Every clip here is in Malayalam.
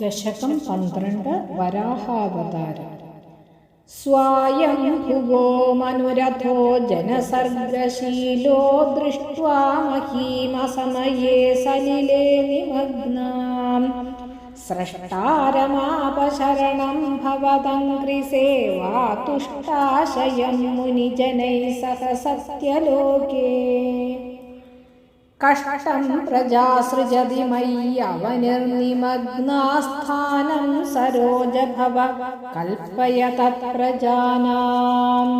दशक പന്ത്രണ്ട് വരാഹാവതാര स्वायम्भुवो मनुरथो जनसर्गशीलो दृष्ट्वा महीमसमये सलिले निमग्नाम् स्रष्टारमापशरणं भवदङ्घ्रिसेवा तुष्टाशयं मुनिजनैः सह सत्यलोके। കഷ്ടം പ്രജാസൃജതി മയ്യവനിർനിമഗ്നാസ്ഥാനം സരോജഭവ കൽപ്പയ തത്പ്രജാനാം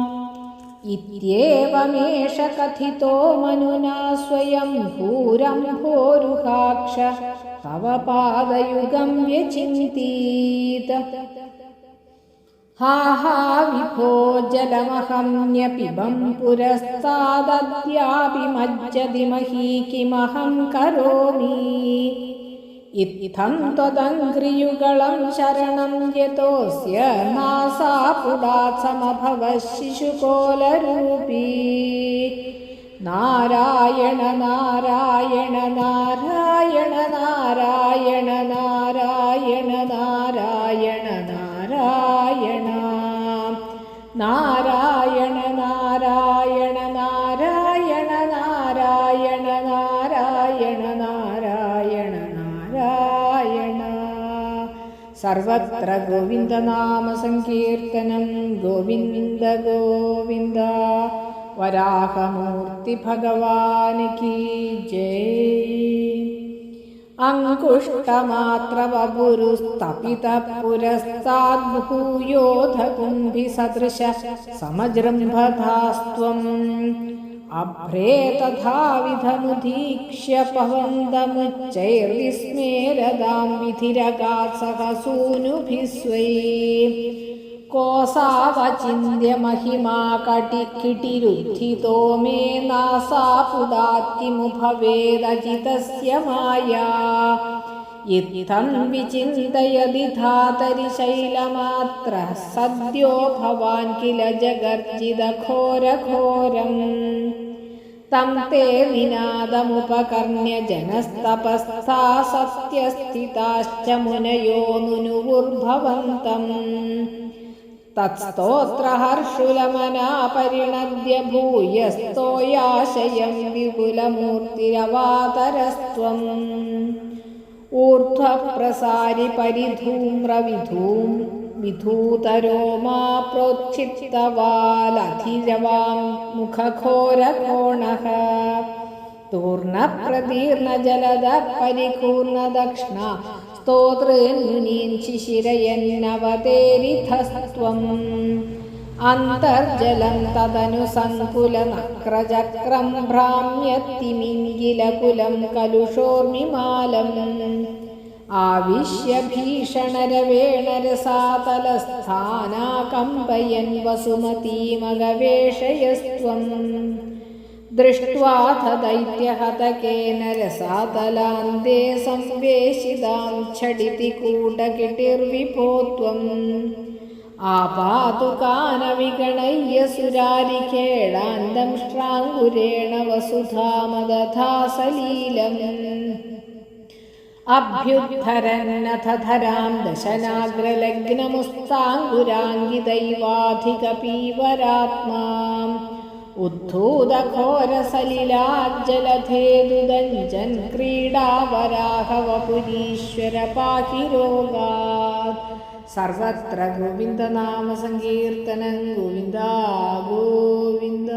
ഇത്യേവമേഷ കഥിതോ മനുനാ സ്വയം ഭൂരം ഭോരുഹാക്ഷ. തവ പാദയുഗം വ്യചിന്തീത. हा हा विभो जलमहम्यपिबं पुरस्तादद्यापि मज्जति मही किमहं करोमि इत्थं त्वदङ्घ्रियुगलं शरणं यतोऽस्य नासापुडात् समभवः शिशुकोलरूपी नारायण नारायण नारायण നാരായണ. നാരായണ നാരായണ നാരായണ നാരായണ നാരായണ നാരായണ നാരായണ. സർവത്ര ഗോവിന്ദനാമ സങ്കീർത്തനം. ഗോവിന്ദ ഗോവിന്ദ. വരാഹമൂർത്തി ഭഗവാനിക്ക് ജയ. अङ्कुष्टमात्रवपुरुस्तपितः पुरस्ताद्भूयोधकुम्भिसदृश समजृम्भधास्त्वम् अभ्रेतथाविधमुदीक्ष्य पवन्दमुच्चैर्विस्मेरदां विधिरगात्सह सूनुभिस्वै कोसावचिन्त्यमहिमा कटिकिटिरुद्धितो मे नासापुदात्तिमुभवेदजितस्य माया। इत्थं विचिन्तयदि धातरिशैलमात्रः सद्यो भवान् किल जगर्जितघोरघोरम्। तं ते निनादमुपकर्ण्य जनस्तपस्था सत्यस्थिताश्च मुनयो नुनुवुर्भवन्तम्। തത്സ്തോത്രഹർഷുലമനാ പരിണദ്യ ഭൂയസ്തോയാശയം വിപുലമൂർത്തിരവാതരസ്ത്വം ഊർധ്വപ്രസാരി പരിധൂമ്രവിധൂം വിധൂതരോമാ പ്രോക്ഷിപ്തവാലധിരവാം മുഖഘോരകോണഃ. തൂർണപ്രതീർണജലത പരിപൂർണദക്ഷ്ണ സ്തോതൃന്മുനീഞ്ചിശിരയന്നവതേരിധസ്ത്വം അന്തർജലം തദനു സങ്കുലനക്രചക്രം ഭ്രാമ്യത്തിമിങ്കിലകുലം കലുഷോർമിമാലം. ആവിശ്യ ഭീഷണരവേണരസാതലസ്ഥാനാകമ്പയൻ വസുമതീമഗവേഷയസ്ത്വം दृष्ट्वाथ दैत्यहतकेन रसातलान्ते संवेशितां झटिति कूटकिटिर्विभो त्वम् आपातुकानविगणय्य सुरारिखेडान्तं श्राङ्गुरेण वसुधामदथा सलीलम् अभ्युद्धरन्नथ धरां दशनाग्रलग्नमुस्ताङ्गुराङ्गिदैवाधिकपीवरात्माम् उद्धूतघोरसलिलाज्जलधेदुदञ्जन् क्रीडावराघवपुरीश्वर पाहि रोगात् सर्वत्र गोविन्दनामसङ्कीर्तनं गोविन्दा गोविन्द